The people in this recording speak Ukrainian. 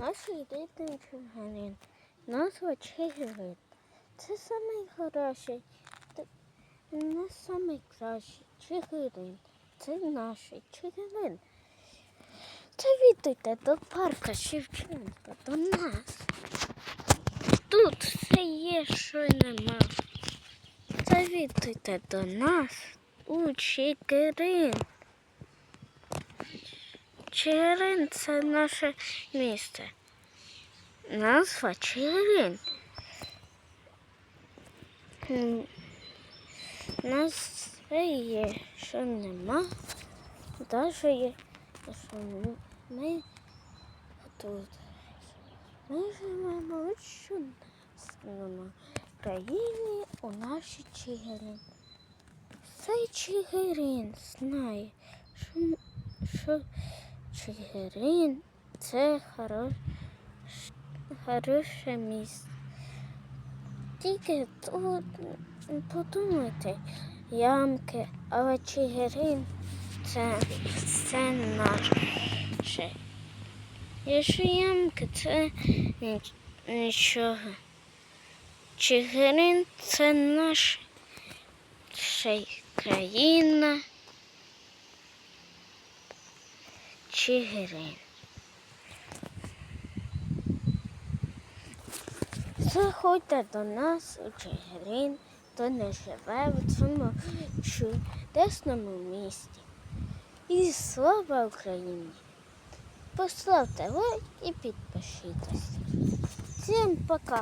Наш рідний Чигирин. Назва Чигирин. Це найкращий. Не найкращий Чигирин. Це наш Чигирин. Завітуйте до парка Шевченка, до нас. Тут все є, що й нема. Завітуйте до нас у Чигирин. Чигирин це наше місце. Назва Чигирин. Нас є, що нема. Даже є, що ми, тут. Ми живемо у чудесному країні у нашій Чигирин. Цей Чигирин знає, що, що Чигирин це хорош, хороше місце. Тільки тут подумайте, ямки, але Чигирин це все наше. Якщо ямки це нічого. Чигирин це наша країна. Чигирин. Заходьте до нас у Чигирин, хто не живе в цьому чудесному місті. І слава Україні! Поставте лайк і підпишіться. Всім пока!